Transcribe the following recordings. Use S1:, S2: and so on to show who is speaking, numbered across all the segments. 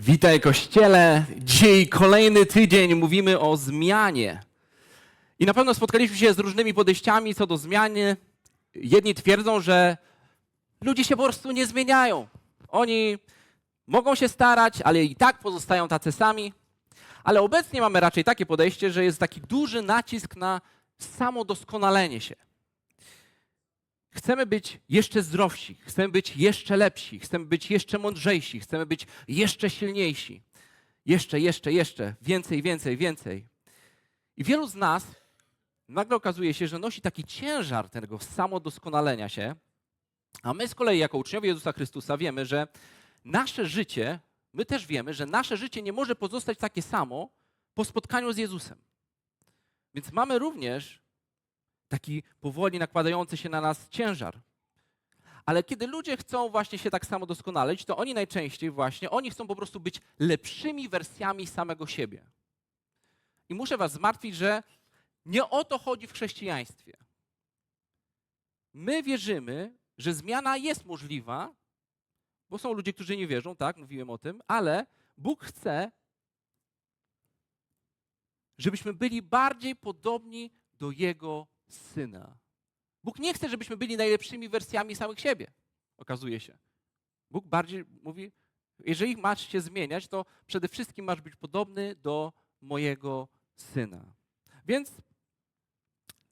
S1: Witaj Kościele. Dzisiaj kolejny tydzień mówimy o zmianie. I na pewno spotkaliśmy się z różnymi podejściami co do zmiany. Jedni twierdzą, że ludzie się po prostu nie zmieniają. Oni mogą się starać, ale i tak pozostają tacy sami. Ale obecnie mamy raczej takie podejście, że jest taki duży nacisk na samodoskonalenie się. Chcemy być jeszcze zdrowsi, chcemy być jeszcze lepsi, chcemy być jeszcze mądrzejsi, chcemy być jeszcze silniejsi. Jeszcze, jeszcze, jeszcze, więcej, więcej, więcej. I wielu z nas nagle okazuje się, że nosi taki ciężar tego samodoskonalenia się, a my z kolei, jako uczniowie Jezusa Chrystusa, wiemy, że nasze życie, my też wiemy, że nasze życie nie może pozostać takie samo po spotkaniu z Jezusem. Więc mamy również taki powoli nakładający się na nas ciężar. Ale kiedy ludzie chcą właśnie się tak samo doskonalić, to oni najczęściej właśnie, oni chcą po prostu być lepszymi wersjami samego siebie. I muszę was zmartwić, że nie o to chodzi w chrześcijaństwie. My wierzymy, że zmiana jest możliwa, bo są ludzie, którzy nie wierzą, tak, mówiłem o tym, ale Bóg chce, żebyśmy byli bardziej podobni do Jego Syna. Bóg nie chce, żebyśmy byli najlepszymi wersjami samych siebie, okazuje się. Bóg bardziej mówi, jeżeli masz się zmieniać, to przede wszystkim masz być podobny do mojego Syna. Więc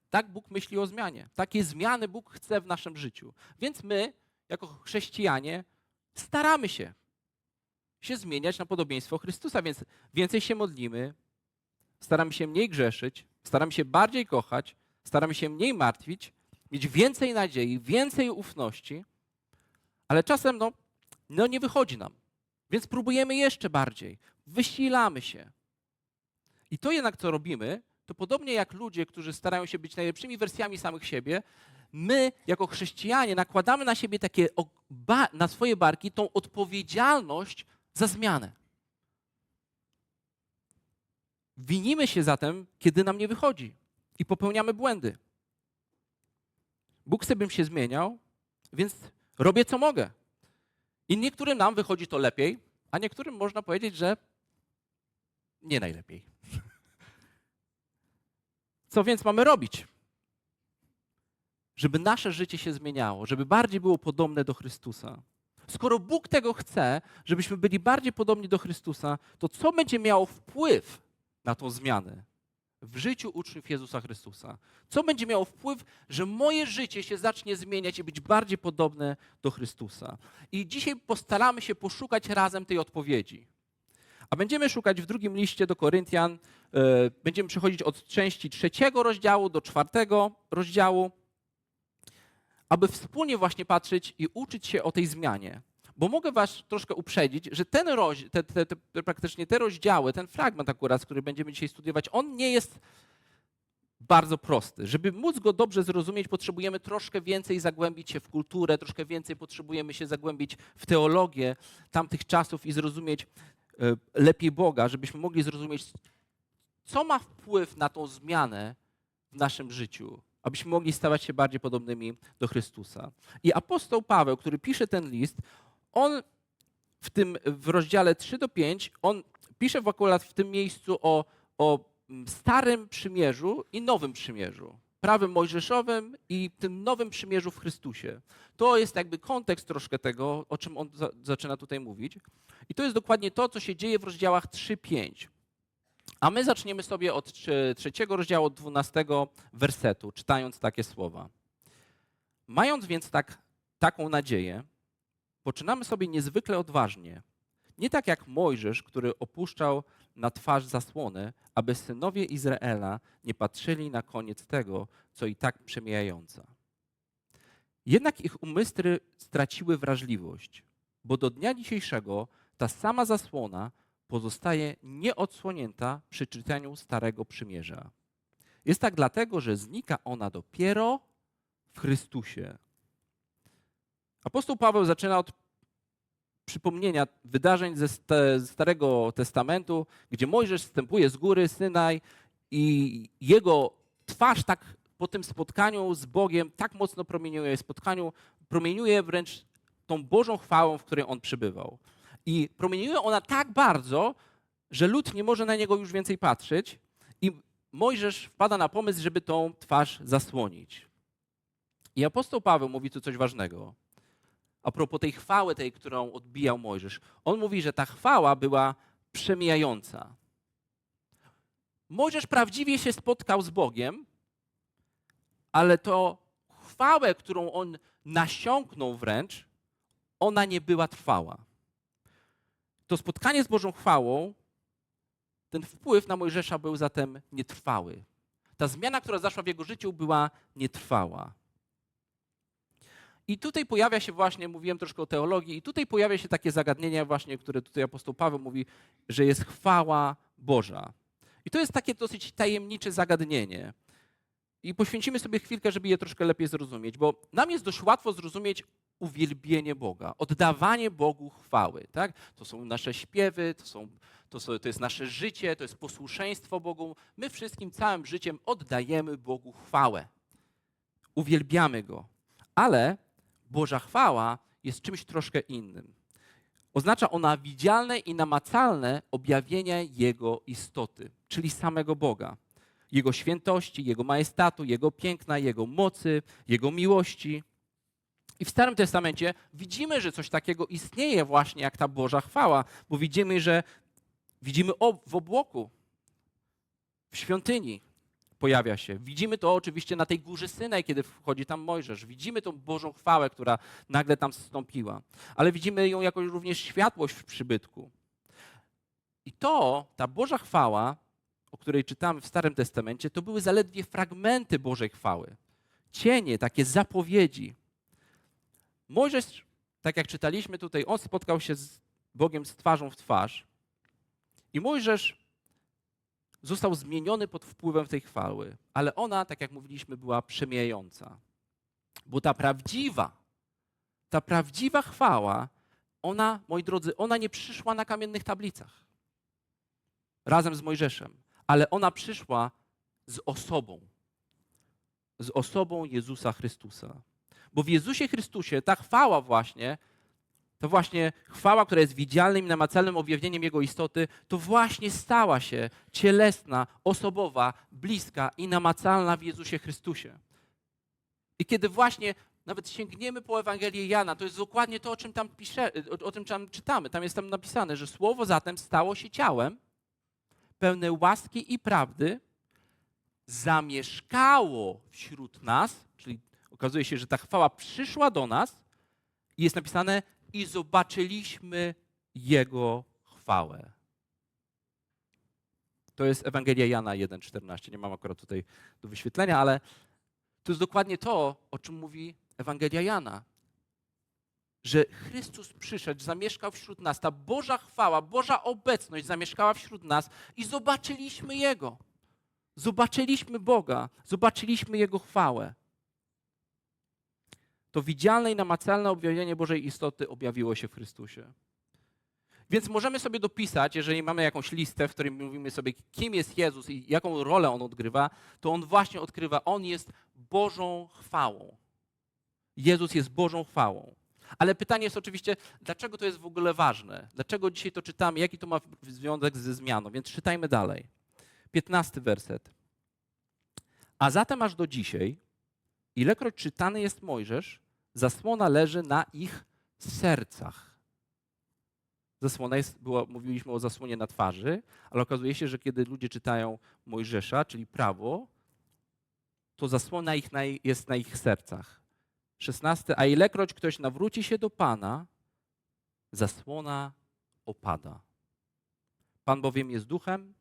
S1: tak Bóg myśli o zmianie. Takie zmiany Bóg chce w naszym życiu. Więc my, jako chrześcijanie, staramy się się zmieniać na podobieństwo Chrystusa, więc więcej się modlimy, staramy się mniej grzeszyć, staramy się bardziej kochać, staramy się mniej martwić, mieć więcej nadziei, więcej ufności, ale czasem no, no nie wychodzi nam. Więc próbujemy jeszcze bardziej, wysilamy się. I to jednak, co robimy, to podobnie jak ludzie, którzy starają się być najlepszymi wersjami samych siebie, my, jako chrześcijanie, nakładamy na siebie takie, na swoje barki tą odpowiedzialność za zmianę. Winimy się zatem, kiedy nam nie wychodzi i popełniamy błędy. Bóg chce, bym się zmieniał, więc robię co mogę. I niektórym nam wychodzi to lepiej, a niektórym można powiedzieć, że nie najlepiej. Co więc mamy robić? Żeby nasze życie się zmieniało, żeby bardziej było podobne do Chrystusa. Skoro Bóg tego chce, żebyśmy byli bardziej podobni do Chrystusa, to co będzie miało wpływ na tą zmianę w życiu uczniów Jezusa Chrystusa? Co będzie miało wpływ, że moje życie się zacznie zmieniać i być bardziej podobne do Chrystusa? I dzisiaj postaramy się poszukać razem tej odpowiedzi. A będziemy szukać w drugim liście do Koryntian, yy, będziemy przechodzić od części trzeciego rozdziału do czwartego rozdziału, aby wspólnie właśnie patrzeć i uczyć się o tej zmianie. Bo mogę was troszkę uprzedzić, że ten roz, te, te, te, praktycznie te rozdziały, ten fragment akurat, który będziemy dzisiaj studiować, on nie jest bardzo prosty. Żeby móc go dobrze zrozumieć, potrzebujemy troszkę więcej zagłębić się w kulturę, troszkę więcej potrzebujemy się zagłębić w teologię tamtych czasów i zrozumieć lepiej Boga, żebyśmy mogli zrozumieć, co ma wpływ na tą zmianę w naszym życiu, abyśmy mogli stawać się bardziej podobnymi do Chrystusa. I apostoł Paweł, który pisze ten list, on w tym w rozdziale 3 do 5, on pisze w akurat w tym miejscu o, o starym przymierzu i nowym przymierzu. Prawem mojżeszowym i tym nowym przymierzu w Chrystusie. To jest jakby kontekst troszkę tego, o czym on za, zaczyna tutaj mówić. I to jest dokładnie to, co się dzieje w rozdziałach 3-5. A my zaczniemy sobie od trzeciego rozdziału, od 12 wersetu, czytając takie słowa. Mając więc tak, taką nadzieję, poczynamy sobie niezwykle odważnie. Nie tak jak Mojżesz, który opuszczał na twarz zasłonę, aby synowie Izraela nie patrzyli na koniec tego, co i tak przemijająca. Jednak ich umysły straciły wrażliwość, bo do dnia dzisiejszego ta sama zasłona pozostaje nieodsłonięta przy czytaniu Starego Przymierza. Jest tak dlatego, że znika ona dopiero w Chrystusie. Apostoł Paweł zaczyna od przypomnienia wydarzeń ze Starego Testamentu, gdzie Mojżesz wstępuje z góry Synaj i jego twarz tak po tym spotkaniu z Bogiem tak mocno promieniuje, spotkaniu promieniuje wręcz tą Bożą chwałą, w której on przybywał. I promieniuje ona tak bardzo, że lud nie może na niego już więcej patrzeć i Mojżesz wpada na pomysł, żeby tą twarz zasłonić. I apostoł Paweł mówi tu coś ważnego. A propos tej chwały, tej, którą odbijał Mojżesz. On mówi, że ta chwała była przemijająca. Mojżesz prawdziwie się spotkał z Bogiem, ale to chwałę, którą on nasiąknął wręcz, ona nie była trwała. To spotkanie z Bożą chwałą, ten wpływ na Mojżesza był zatem nietrwały. Ta zmiana, która zaszła w jego życiu, była nietrwała. I tutaj pojawia się właśnie, mówiłem troszkę o teologii, i tutaj pojawia się takie zagadnienie właśnie, które tutaj apostoł Paweł mówi, że jest chwała Boża. I to jest takie dosyć tajemnicze zagadnienie. I poświęcimy sobie chwilkę, żeby je troszkę lepiej zrozumieć, bo nam jest dość łatwo zrozumieć uwielbienie Boga, oddawanie Bogu chwały. Tak? To są nasze śpiewy, to, są, to, są, to jest nasze życie, to jest posłuszeństwo Bogu. My wszystkim całym życiem oddajemy Bogu chwałę. Uwielbiamy Go. Ale Boża chwała jest czymś troszkę innym. Oznacza ona widzialne i namacalne objawienie Jego istoty, czyli samego Boga. Jego świętości, Jego majestatu, Jego piękna, Jego mocy, Jego miłości. I w Starym Testamencie widzimy, że coś takiego istnieje właśnie jak ta Boża chwała, bo widzimy, że widzimy w obłoku, w świątyni pojawia się. Widzimy to oczywiście na tej górze Synaj, kiedy wchodzi tam Mojżesz. Widzimy tą Bożą chwałę, która nagle tam zstąpiła. Ale widzimy ją jako również światłość w przybytku. I to, ta Boża chwała, o której czytamy w Starym Testamencie, to były zaledwie fragmenty Bożej chwały. Cienie, takie zapowiedzi. Mojżesz, tak jak czytaliśmy tutaj, on spotkał się z Bogiem z twarzą w twarz. I Mojżesz został zmieniony pod wpływem tej chwały, ale ona, tak jak mówiliśmy, była przemijająca. Bo ta prawdziwa, ta prawdziwa chwała, ona, moi drodzy, ona nie przyszła na kamiennych tablicach razem z Mojżeszem, ale ona przyszła z osobą. Z osobą Jezusa Chrystusa. Bo w Jezusie Chrystusie ta chwała właśnie to właśnie chwała, która jest widzialnym i namacalnym objawieniem Jego istoty, to właśnie stała się cielesna, osobowa, bliska i namacalna w Jezusie Chrystusie. I kiedy właśnie nawet sięgniemy po Ewangelię Jana, to jest dokładnie to, o czym tam, pisze, o, o czym tam czytamy. Tam jest tam napisane, że Słowo zatem stało się ciałem, pełne łaski i prawdy, zamieszkało wśród nas, czyli okazuje się, że ta chwała przyszła do nas i jest napisane, i zobaczyliśmy Jego chwałę. To jest Ewangelia Jana 1,14. Nie mam akurat tutaj do wyświetlenia, ale to jest dokładnie to, o czym mówi Ewangelia Jana. Że Chrystus przyszedł, zamieszkał wśród nas. Ta Boża chwała, Boża obecność zamieszkała wśród nas i zobaczyliśmy Jego. Zobaczyliśmy Boga, zobaczyliśmy Jego chwałę to widzialne i namacalne objawienie Bożej istoty objawiło się w Chrystusie. Więc możemy sobie dopisać, jeżeli mamy jakąś listę, w której mówimy sobie, kim jest Jezus i jaką rolę On odgrywa, to On właśnie odkrywa, On jest Bożą chwałą. Jezus jest Bożą chwałą. Ale pytanie jest oczywiście, dlaczego to jest w ogóle ważne? Dlaczego dzisiaj to czytamy? Jaki to ma związek ze zmianą? Więc czytajmy dalej. Piętnasty werset. A zatem aż do dzisiaj, ilekroć czytany jest Mojżesz, zasłona leży na ich sercach. Zasłona jest, było, mówiliśmy o zasłonie na twarzy, ale okazuje się, że kiedy ludzie czytają Mojżesza, czyli prawo, to zasłona ich na, jest na ich sercach. 16. A ilekroć ktoś nawróci się do Pana, zasłona opada. Pan bowiem jest duchem,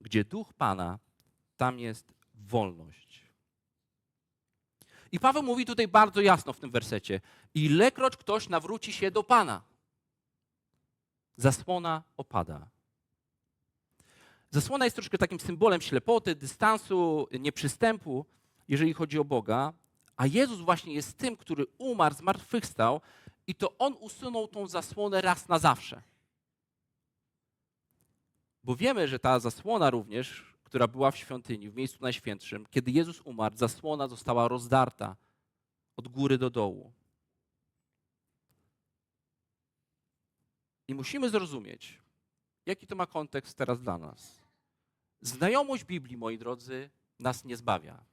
S1: gdzie duch Pana, tam jest wolność. I Paweł mówi tutaj bardzo jasno w tym wersecie: Ilekroć ktoś nawróci się do Pana, zasłona opada. Zasłona jest troszkę takim symbolem ślepoty, dystansu, nieprzystępu, jeżeli chodzi o Boga, a Jezus właśnie jest tym, który umarł, zmartwychwstał i to On usunął tą zasłonę raz na zawsze. Bo wiemy, że ta zasłona również która była w świątyni, w miejscu najświętszym, kiedy Jezus umarł, zasłona została rozdarta od góry do dołu. I musimy zrozumieć, jaki to ma kontekst teraz dla nas. Znajomość Biblii, moi drodzy, nas nie zbawia.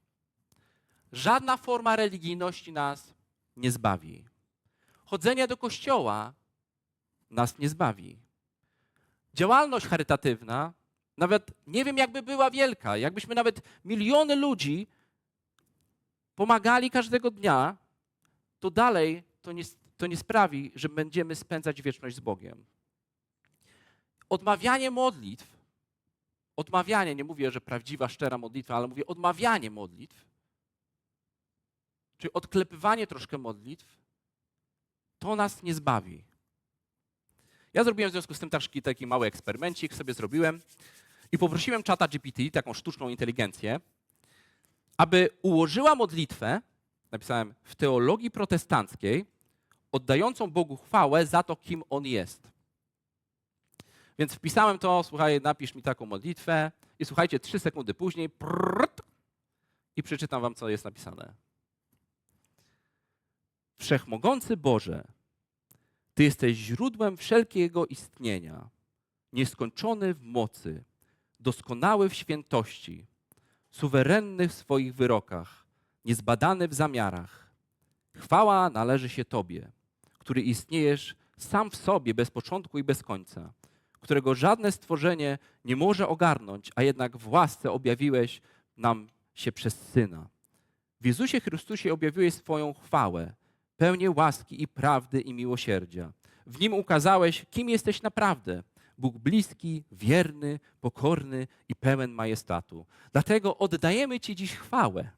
S1: Żadna forma religijności nas nie zbawi. Chodzenie do kościoła nas nie zbawi. Działalność charytatywna, nawet nie wiem, jakby była wielka, jakbyśmy nawet miliony ludzi pomagali każdego dnia, to dalej to nie, to nie sprawi, że będziemy spędzać wieczność z Bogiem. Odmawianie modlitw, odmawianie, nie mówię, że prawdziwa, szczera modlitwa, ale mówię odmawianie modlitw, czyli odklepywanie troszkę modlitw, to nas nie zbawi. Ja zrobiłem w związku z tym taki, taki mały eksperymencik, sobie zrobiłem i poprosiłem czata GPT, taką sztuczną inteligencję, aby ułożyła modlitwę, napisałem w teologii protestanckiej, oddającą Bogu chwałę za to, kim On jest. Więc wpisałem to, słuchaj, napisz mi taką modlitwę i słuchajcie, trzy sekundy później prrrt, i przeczytam wam, co jest napisane. Wszechmogący Boże, Ty jesteś źródłem wszelkiego istnienia, nieskończony w mocy, doskonały w świętości, suwerenny w swoich wyrokach, niezbadany w zamiarach. Chwała należy się Tobie, który istniejesz sam w sobie bez początku i bez końca, którego żadne stworzenie nie może ogarnąć, a jednak w łasce objawiłeś nam się przez Syna. W Jezusie Chrystusie objawiłeś swoją chwałę, pełnię łaski i prawdy i miłosierdzia. W nim ukazałeś, kim jesteś naprawdę. Bóg bliski, wierny, pokorny i pełen majestatu. Dlatego oddajemy Ci dziś chwałę.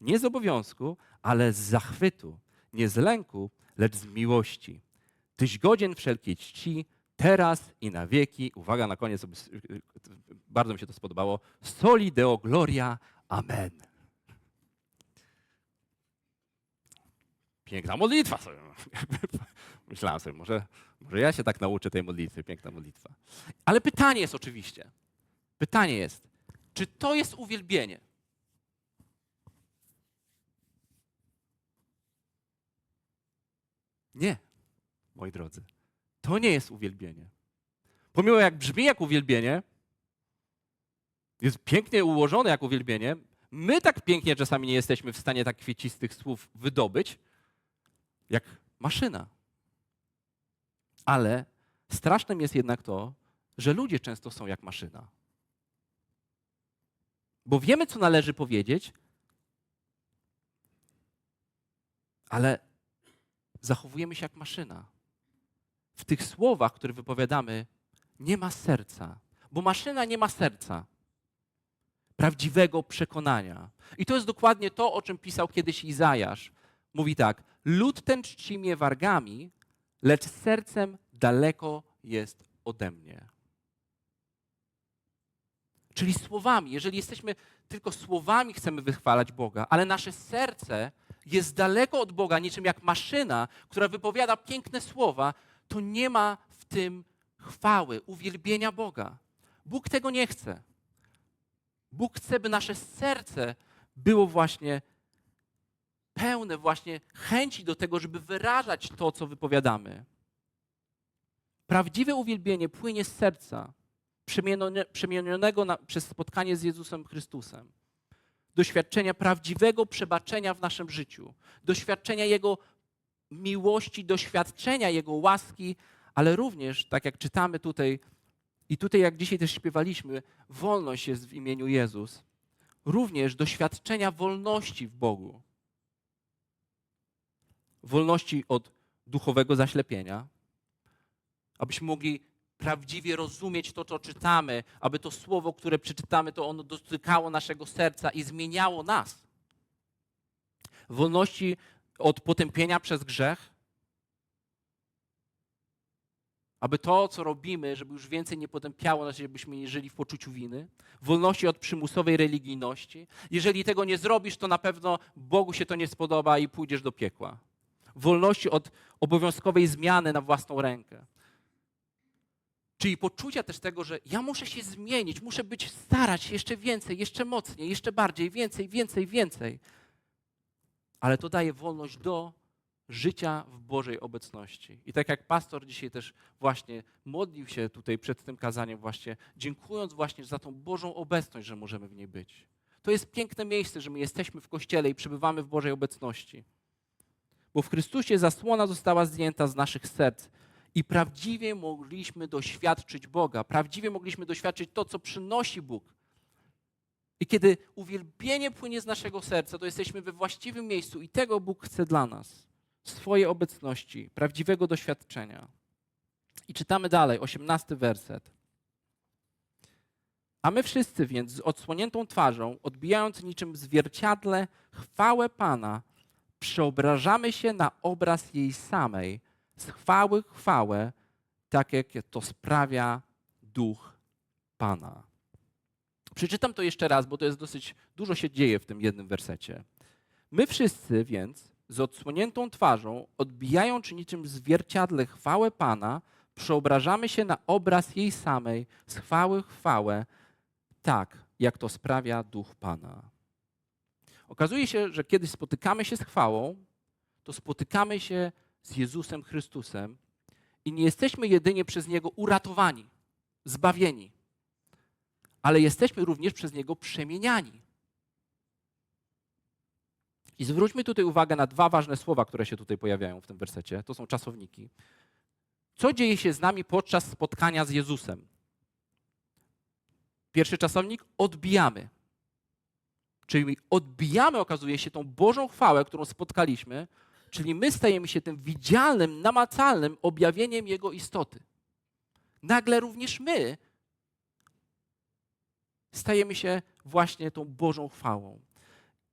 S1: Nie z obowiązku, ale z zachwytu. Nie z lęku, lecz z miłości. Tyś godzien wszelkiej czci, teraz i na wieki. Uwaga, na koniec, bardzo mi się to spodobało. Soli Deo Gloria. Amen. Piękna modlitwa sobie. Myślałem sobie, może, może ja się tak nauczę tej modlitwy. Piękna modlitwa. Ale pytanie jest oczywiście. Pytanie jest, czy to jest uwielbienie? Nie, moi drodzy. To nie jest uwielbienie. Pomimo jak brzmi jak uwielbienie, jest pięknie ułożone jak uwielbienie, my tak pięknie czasami nie jesteśmy w stanie tak kwiecistych słów wydobyć, jak maszyna. Ale strasznym jest jednak to, że ludzie często są jak maszyna. Bo wiemy, co należy powiedzieć, ale zachowujemy się jak maszyna. W tych słowach, które wypowiadamy, nie ma serca, bo maszyna nie ma serca prawdziwego przekonania. I to jest dokładnie to, o czym pisał kiedyś Izajasz. Mówi tak: Lud ten czci mnie wargami, lecz sercem daleko jest ode mnie. Czyli słowami, jeżeli jesteśmy tylko słowami, chcemy wychwalać Boga, ale nasze serce jest daleko od Boga, niczym jak maszyna, która wypowiada piękne słowa, to nie ma w tym chwały, uwielbienia Boga. Bóg tego nie chce. Bóg chce, by nasze serce było właśnie pełne właśnie chęci do tego, żeby wyrażać to, co wypowiadamy. Prawdziwe uwielbienie płynie z serca, przemienionego na, przez spotkanie z Jezusem Chrystusem. Doświadczenia prawdziwego przebaczenia w naszym życiu, doświadczenia Jego miłości, doświadczenia Jego łaski, ale również, tak jak czytamy tutaj, i tutaj, jak dzisiaj też śpiewaliśmy, wolność jest w imieniu Jezus. Również doświadczenia wolności w Bogu. Wolności od duchowego zaślepienia, abyśmy mogli prawdziwie rozumieć to, co czytamy, aby to słowo, które przeczytamy, to ono dotykało naszego serca i zmieniało nas. Wolności od potępienia przez grzech, aby to, co robimy, żeby już więcej nie potępiało nas, żebyśmy nie żyli w poczuciu winy, wolności od przymusowej religijności. Jeżeli tego nie zrobisz, to na pewno Bogu się to nie spodoba i pójdziesz do piekła. Wolności od obowiązkowej zmiany na własną rękę. Czyli poczucia też tego, że ja muszę się zmienić, muszę być, starać się jeszcze więcej, jeszcze mocniej, jeszcze bardziej, więcej, więcej, więcej. Ale to daje wolność do życia w Bożej obecności. I tak jak pastor dzisiaj też właśnie modlił się tutaj przed tym kazaniem, właśnie dziękując właśnie za tą Bożą obecność, że możemy w niej być. To jest piękne miejsce, że my jesteśmy w kościele i przebywamy w Bożej obecności. Bo w Chrystusie zasłona została zdjęta z naszych serc i prawdziwie mogliśmy doświadczyć Boga, prawdziwie mogliśmy doświadczyć to, co przynosi Bóg. I kiedy uwielbienie płynie z naszego serca, to jesteśmy we właściwym miejscu i tego Bóg chce dla nas. Swojej obecności, prawdziwego doświadczenia. I czytamy dalej, osiemnasty werset. A my wszyscy więc z odsłoniętą twarzą, odbijając niczym zwierciadle chwałę Pana, przeobrażamy się na obraz jej samej, z chwały chwałę, tak jak to sprawia duch Pana. Przeczytam to jeszcze raz, bo to jest dosyć dużo się dzieje w tym jednym wersecie. My wszyscy więc z odsłoniętą twarzą, odbijają czy niczym zwierciadle chwałę Pana, przeobrażamy się na obraz jej samej, z chwały chwałę, tak jak to sprawia duch Pana. Okazuje się, że kiedy spotykamy się z chwałą, to spotykamy się z Jezusem Chrystusem i nie jesteśmy jedynie przez Niego uratowani, zbawieni, ale jesteśmy również przez Niego przemieniani. I zwróćmy tutaj uwagę na dwa ważne słowa, które się tutaj pojawiają w tym wersecie. To są czasowniki. Co dzieje się z nami podczas spotkania z Jezusem? Pierwszy czasownik odbijamy. Czyli odbijamy, okazuje się, tą Bożą chwałę, którą spotkaliśmy, czyli my stajemy się tym widzialnym, namacalnym objawieniem Jego istoty. Nagle również my stajemy się właśnie tą Bożą chwałą.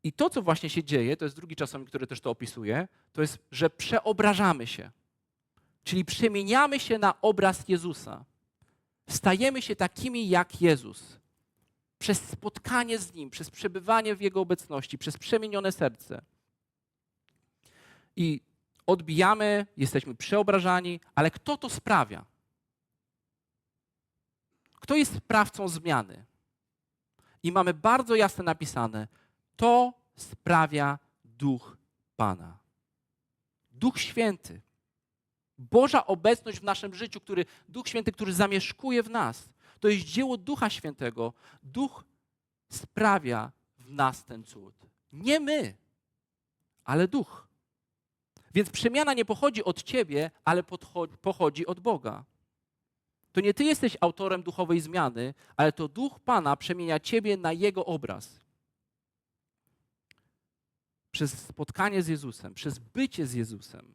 S1: I to, co właśnie się dzieje, to jest drugi czasownik, który też to opisuje, to jest, że przeobrażamy się. Czyli przemieniamy się na obraz Jezusa. Stajemy się takimi jak Jezus. Przez spotkanie z Nim, przez przebywanie w Jego obecności, przez przemienione serce. I odbijamy, jesteśmy przeobrażani, ale kto to sprawia? Kto jest sprawcą zmiany? I mamy bardzo jasno napisane, to sprawia Duch Pana. Duch Święty. Boża obecność w naszym życiu, który, Duch Święty, który zamieszkuje w nas. To jest dzieło Ducha Świętego. Duch sprawia w nas ten cud. Nie my, ale Duch. Więc przemiana nie pochodzi od ciebie, ale pochodzi od Boga. To nie ty jesteś autorem duchowej zmiany, ale to Duch Pana przemienia ciebie na Jego obraz przez spotkanie z Jezusem, przez bycie z Jezusem.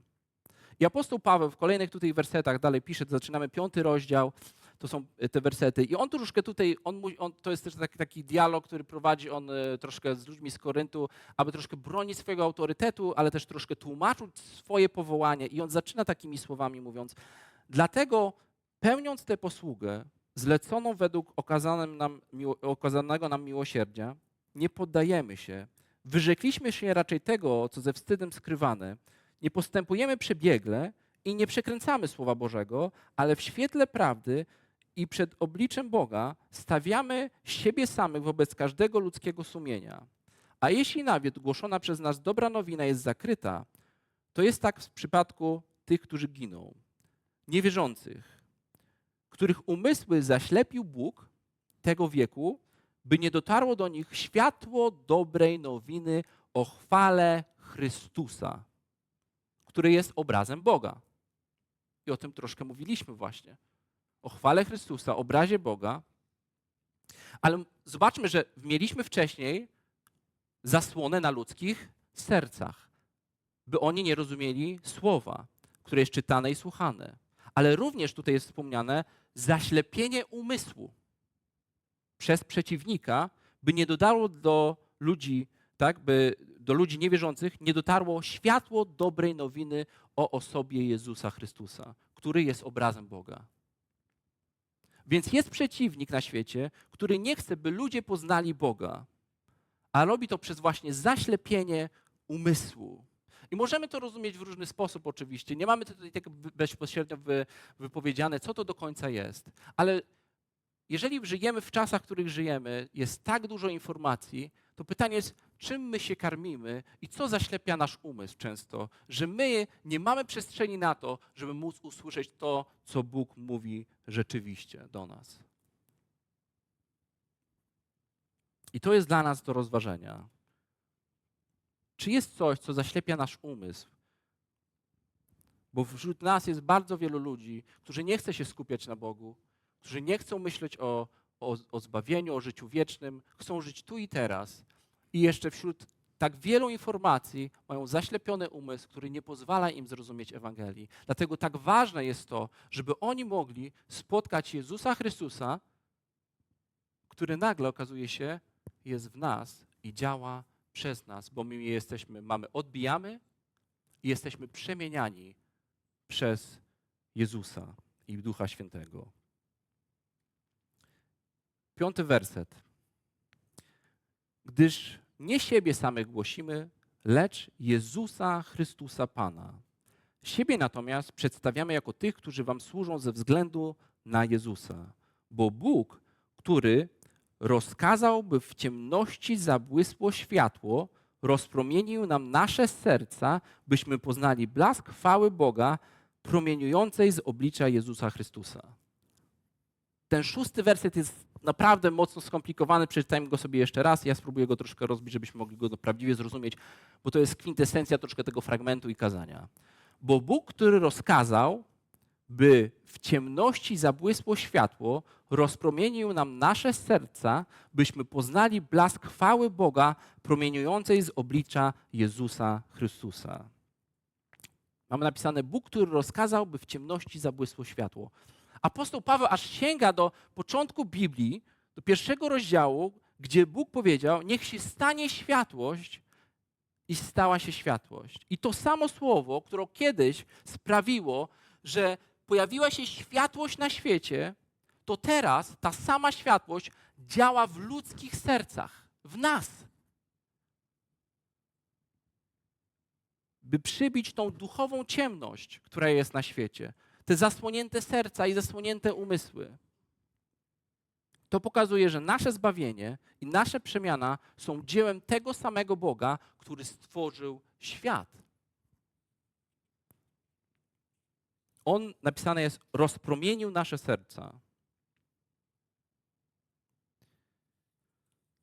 S1: I apostoł Paweł w kolejnych tutaj wersetach dalej pisze, zaczynamy piąty rozdział, to są e, te wersety. I on troszkę tutaj, on, on, to jest też taki, taki dialog, który prowadzi on e, troszkę z ludźmi z Koryntu, aby troszkę bronić swojego autorytetu, ale też troszkę tłumaczyć swoje powołanie. I on zaczyna takimi słowami mówiąc, dlatego pełniąc tę posługę, zleconą według nam, okazanego nam miłosierdzia, nie poddajemy się, Wyrzekliśmy się raczej tego, co ze wstydem skrywane. Nie postępujemy przebiegle i nie przekręcamy Słowa Bożego, ale w świetle prawdy i przed obliczem Boga stawiamy siebie samych wobec każdego ludzkiego sumienia. A jeśli nawet głoszona przez nas dobra nowina jest zakryta, to jest tak w przypadku tych, którzy giną, niewierzących, których umysły zaślepił Bóg tego wieku, by nie dotarło do nich światło dobrej nowiny o chwale Chrystusa, który jest obrazem Boga. I o tym troszkę mówiliśmy właśnie. O chwale Chrystusa, obrazie Boga. Ale zobaczmy, że mieliśmy wcześniej zasłonę na ludzkich sercach, by oni nie rozumieli słowa, które jest czytane i słuchane. Ale również tutaj jest wspomniane zaślepienie umysłu przez przeciwnika, by nie dotarło do ludzi, tak, by do ludzi niewierzących nie dotarło światło dobrej nowiny o osobie Jezusa Chrystusa, który jest obrazem Boga. Więc jest przeciwnik na świecie, który nie chce, by ludzie poznali Boga, a robi to przez właśnie zaślepienie umysłu. I możemy to rozumieć w różny sposób, oczywiście. Nie mamy tutaj tak bezpośrednio wypowiedziane, co to do końca jest. Ale jeżeli żyjemy w czasach, w których żyjemy, jest tak dużo informacji, to pytanie jest, czym my się karmimy i co zaślepia nasz umysł często, że my nie mamy przestrzeni na to, żeby móc usłyszeć to, co Bóg mówi rzeczywiście do nas. I to jest dla nas do rozważenia. Czy jest coś, co zaślepia nasz umysł? Bo wśród nas jest bardzo wielu ludzi, którzy nie chcą się skupiać na Bogu, którzy nie chcą myśleć o, o, o zbawieniu, o życiu wiecznym, chcą żyć tu i teraz. I jeszcze wśród tak wielu informacji mają zaślepiony umysł, który nie pozwala im zrozumieć Ewangelii. Dlatego tak ważne jest to, żeby oni mogli spotkać Jezusa Chrystusa, który nagle okazuje się jest w nas i działa przez nas, bo my jesteśmy, mamy, odbijamy i jesteśmy przemieniani przez Jezusa i Ducha Świętego. Piąty werset. Gdyż nie siebie samych głosimy, lecz Jezusa Chrystusa Pana. Siebie natomiast przedstawiamy jako tych, którzy wam służą ze względu na Jezusa. Bo Bóg, który rozkazał, by w ciemności zabłysło światło, rozpromienił nam nasze serca, byśmy poznali blask chwały Boga promieniującej z oblicza Jezusa Chrystusa. Ten szósty werset jest naprawdę mocno skomplikowany, przeczytajmy go sobie jeszcze raz. Ja spróbuję go troszkę rozbić, żebyśmy mogli go prawdziwie zrozumieć, bo to jest kwintesencja troszkę tego fragmentu i kazania. Bo Bóg, który rozkazał, by w ciemności zabłysło światło, rozpromienił nam nasze serca, byśmy poznali blask chwały Boga promieniującej z oblicza Jezusa Chrystusa. Mamy napisane Bóg, który rozkazał, by w ciemności zabłysło światło. Apostoł Paweł aż sięga do początku Biblii, do pierwszego rozdziału, gdzie Bóg powiedział: Niech się stanie światłość, i stała się światłość. I to samo słowo, które kiedyś sprawiło, że pojawiła się światłość na świecie, to teraz ta sama światłość działa w ludzkich sercach, w nas. By przybić tą duchową ciemność, która jest na świecie, te zasłonięte serca i zasłonięte umysły. To pokazuje, że nasze zbawienie i nasza przemiana są dziełem tego samego Boga, który stworzył świat. On, napisane jest, rozpromienił nasze serca.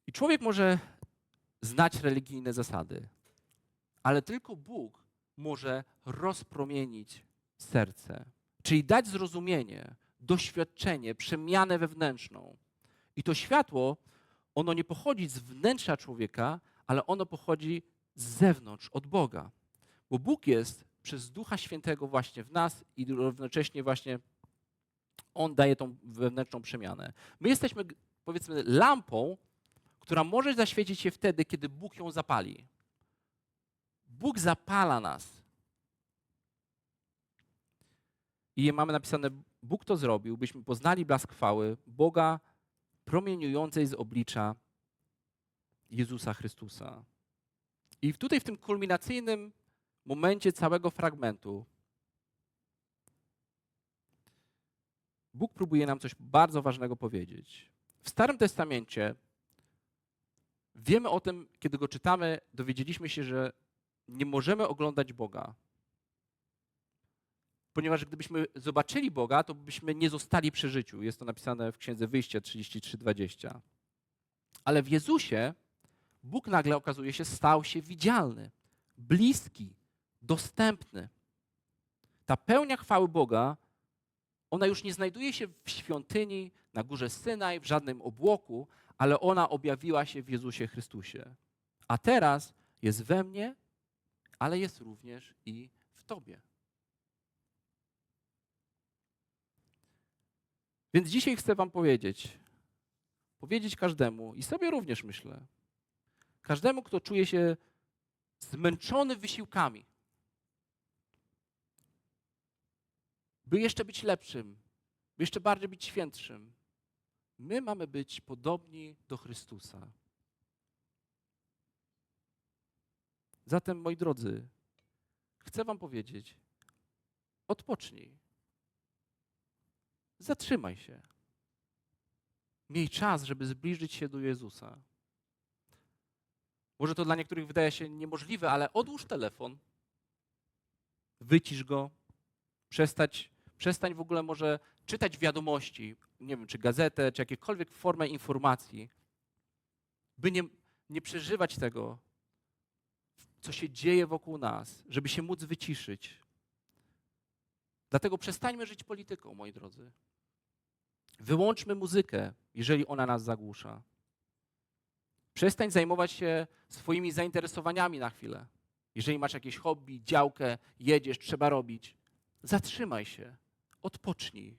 S1: I człowiek może znać religijne zasady, ale tylko Bóg może rozpromienić serce, czyli dać zrozumienie, doświadczenie, przemianę wewnętrzną. I to światło, ono nie pochodzi z wnętrza człowieka, ale ono pochodzi z zewnątrz, od Boga. Bo Bóg jest przez Ducha Świętego właśnie w nas i równocześnie właśnie On daje tą wewnętrzną przemianę. My jesteśmy, powiedzmy, lampą, która może zaświecić się wtedy, kiedy Bóg ją zapali. Bóg zapala nas. I mamy napisane, Bóg to zrobił, byśmy poznali blask chwały Boga promieniującej z oblicza Jezusa Chrystusa. I tutaj w tym kulminacyjnym momencie całego fragmentu Bóg próbuje nam coś bardzo ważnego powiedzieć. W Starym Testamencie wiemy o tym, kiedy go czytamy, dowiedzieliśmy się, że nie możemy oglądać Boga. Ponieważ gdybyśmy zobaczyli Boga, to byśmy nie zostali przy życiu. Jest to napisane w Księdze Wyjścia 33:20. Ale w Jezusie Bóg nagle okazuje się, stał się widzialny, bliski, dostępny. Ta pełnia chwały Boga, ona już nie znajduje się w świątyni, na górze Synaj, w żadnym obłoku, ale ona objawiła się w Jezusie Chrystusie. A teraz jest we mnie, ale jest również i w Tobie. Więc dzisiaj chcę Wam powiedzieć, powiedzieć każdemu i sobie również myślę, każdemu, kto czuje się zmęczony wysiłkami, by jeszcze być lepszym, by jeszcze bardziej być świętszym. My mamy być podobni do Chrystusa. Zatem, moi drodzy, chcę Wam powiedzieć: odpocznij. Zatrzymaj się. Miej czas, żeby zbliżyć się do Jezusa. Może to dla niektórych wydaje się niemożliwe, ale odłóż telefon, wycisz go, przestać, przestań w ogóle może czytać wiadomości, nie wiem, czy gazetę, czy jakiekolwiek formę informacji, by nie, nie przeżywać tego, co się dzieje wokół nas, żeby się móc wyciszyć. Dlatego przestańmy żyć polityką, moi drodzy. Wyłączmy muzykę, jeżeli ona nas zagłusza. Przestań zajmować się swoimi zainteresowaniami na chwilę. Jeżeli masz jakieś hobby, działkę, jedziesz, trzeba robić, zatrzymaj się, odpocznij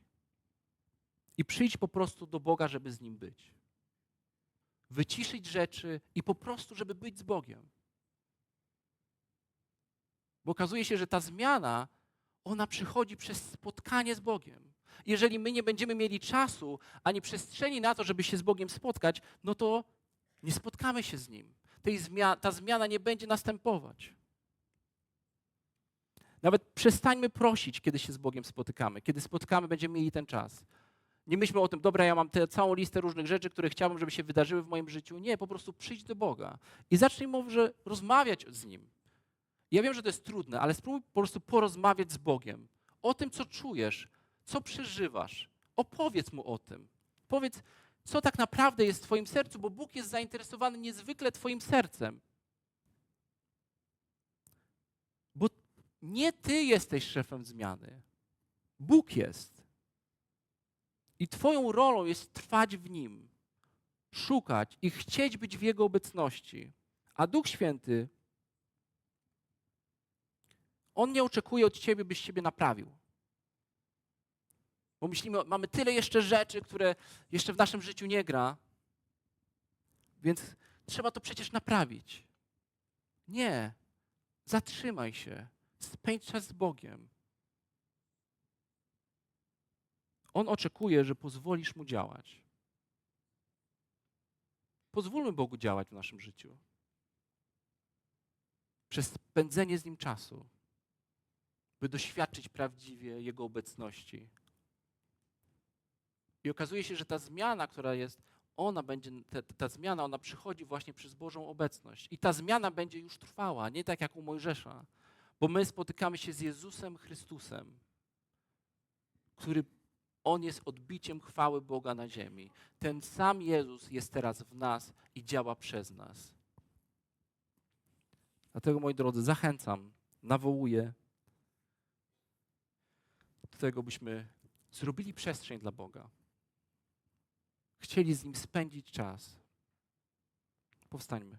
S1: i przyjdź po prostu do Boga, żeby z Nim być. Wyciszyć rzeczy i po prostu, żeby być z Bogiem. Bo okazuje się, że ta zmiana, ona przychodzi przez spotkanie z Bogiem. Jeżeli my nie będziemy mieli czasu ani przestrzeni na to, żeby się z Bogiem spotkać, no to nie spotkamy się z Nim. Ta zmiana nie będzie następować. Nawet przestańmy prosić, kiedy się z Bogiem spotykamy. Kiedy spotykamy, będziemy mieli ten czas. Nie myślmy o tym, dobra, ja mam tę całą listę różnych rzeczy, które chciałbym, żeby się wydarzyły w moim życiu. Nie, po prostu przyjdź do Boga i zacznij może rozmawiać z Nim. Ja wiem, że to jest trudne, ale spróbuj po prostu porozmawiać z Bogiem o tym, co czujesz, co przeżywasz. Opowiedz Mu o tym. Powiedz, co tak naprawdę jest w Twoim sercu, bo Bóg jest zainteresowany niezwykle Twoim sercem. Bo nie Ty jesteś szefem zmiany. Bóg jest. I Twoją rolą jest trwać w Nim, szukać i chcieć być w Jego obecności. A Duch Święty, On nie oczekuje od Ciebie, byś siebie naprawił. Bo myślimy, mamy tyle jeszcze rzeczy, które jeszcze w naszym życiu nie gra, więc trzeba to przecież naprawić. Nie. Zatrzymaj się. Spędź czas z Bogiem. On oczekuje, że pozwolisz mu działać. Pozwólmy Bogu działać w naszym życiu. Przez spędzenie z Nim czasu, by doświadczyć prawdziwie Jego obecności. I okazuje się, że ta zmiana, która jest, ona będzie, ta, ta zmiana, ona przychodzi właśnie przez Bożą obecność. I ta zmiana będzie już trwała, nie tak jak u Mojżesza, bo my spotykamy się z Jezusem Chrystusem, który On jest odbiciem chwały Boga na ziemi. Ten sam Jezus jest teraz w nas i działa przez nas. Dlatego, moi drodzy, zachęcam, nawołuję tego, byśmy zrobili przestrzeń dla Boga chcieli z Nim spędzić czas. Powstańmy.